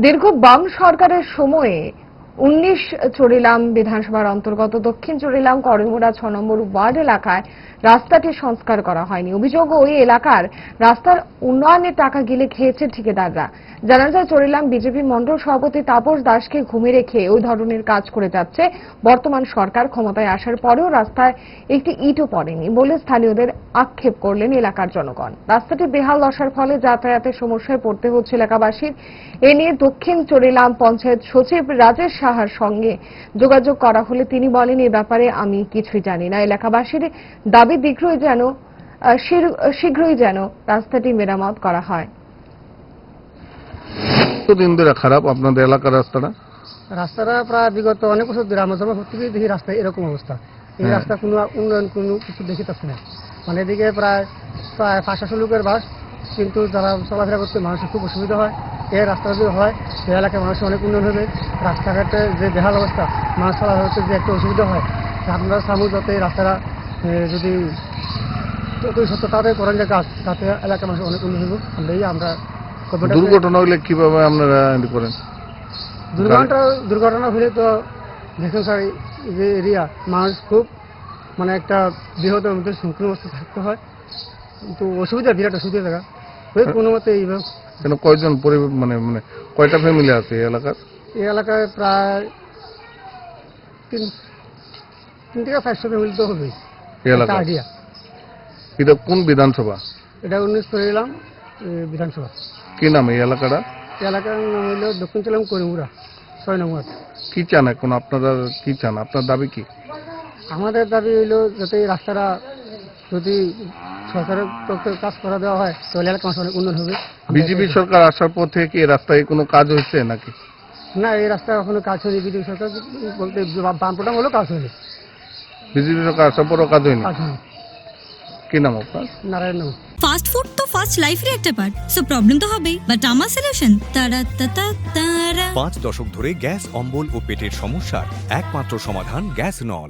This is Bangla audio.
দীর্ঘ বাম সরকারের সময়ে উনিশ চরিলাম বিধানসভার অন্তর্গত দক্ষিণ চরিলাম করিমুড়া ছ নম্বর ওয়ার্ড এলাকায় রাস্তাটি সংস্কার করা হয়নি। অভিযোগ ওই এলাকার রাস্তার উন্নয়নের টাকা গিলে খেয়েছে ঠিকাদাররা। জানা যায়, চরিলাম বিজেপি মন্ডল সভাপতি তাপস দাসকে ঘুমে রেখে ওই ধরনের কাজ করে যাচ্ছে। বর্তমান সরকার ক্ষমতায় আসার পরেও রাস্তায় একটি ইটও পড়েনি বলে স্থানীয়দের আক্ষেপ করলেন এলাকার জনগণ। রাস্তাটি বেহাল দশার ফলে যাতায়াতের সমস্যায় পড়তে হচ্ছে এলাকাবাসীর। এ নিয়ে দক্ষিণ চরিলাম পঞ্চায়েত সচিব রাজেশ সাহার সঙ্গে যোগাযোগ করা হলে তিনি বলেন এ ব্যাপারে আমি কিছুই জানি না। এলাকাবাসীর দাবি দীর্ঘই যেন শীঘ্রই যেন রাস্তাটি মেরামত করা হয়। কতদিন ধরে খারাপ আপনাদের এলাকার রাস্তাটা? রাস্তাটা প্রায় বিগত অনেক বছর ধরে আমার জন্ম থেকে দেখি রাস্তা এরকম অবস্থা। এই হ্যাঁ। রাস্তা কোনো উন্নয়ন কোনো কিছু দেখিতেছে না। মানে এদিকে প্রায় প্রায় পাঁচশো লোকের বাস কিন্তু যারা চলাফেরা করতে মানুষের খুব অসুবিধা হয়। এই রাস্তা যদি হয় সেই এলাকার মানুষের অনেক উন্নয়ন হবে। রাস্তাঘাটে যে বেহাল অবস্থা মানুষ করতে যে একটা অসুবিধা হয় আপনারা সামু যাতে এই রাস্তাটা যদি যতই সত্য তাদের করেন যে কাজ তাতে এলাকার মানুষের অনেক উন্নয়ন হবে। আমরা এই আমরা দুর্ঘটনা হলে কীভাবে আপনারা করেন? দুর্ঘটনা দুর্ঘটনা হলে তো দেখুন স্যার যে এরিয়া মানুষ খুব মানে একটা বৃহত্তর মধ্যে সংকীর্ণ অবস্থা থাকতে হয়। কিন্তু অসুবিধা বিরাট অসুবিধা ওই কোনো মতে এইভাবে কেন কয়জন মানে মানে কয়টা ফ্যামিলি আছে এই এলাকার? এই এলাকায় প্রায় তিন তিন থেকে পাঁচশো ফ্যামিলি তো আইডিয়া এটা কোন বিধানসভা? এটা উনিশ করে এলাম বিধানসভা। কি নাম এই এলাকাটা? এলাকার নাম হইল দক্ষিণ চলাম করিমুরা ছয় নম্বর কি চান এখন আপনারা কি চান? আপনার দাবি কি? আমাদের দাবি হইল যাতে এই রাস্তাটা যদি সরকারের পক্ষে কাজ করা দেওয়া হয় তাহলে এলাকার মানুষ অনেক উন্নয়ন হবে। বিজেপি সরকার আসার পর থেকে কি রাস্তায় কোনো কাজ হয়েছে নাকি? না এই রাস্তা এখনও কাজ হয়নি। বিজেপি সরকার বলতে বামপোটাম হলেও কাজ হয়নি। বিজেপি সরকার আসার পরও কাজ হয়নি? কাজ হয়নি। কি নাম আপনার? নারায়ণ নাম। ফাস্ট ফুড তো ফাস্ট লাইফের একটা পার্ট সো প্রবলেম তো হবেই। বাট আমার সলিউশন তারা তারা তারা। পাঁচ দশক ধরে গ্যাস অম্বল ও পেটের সমস্যার একমাত্র সমাধান গ্যাস নল।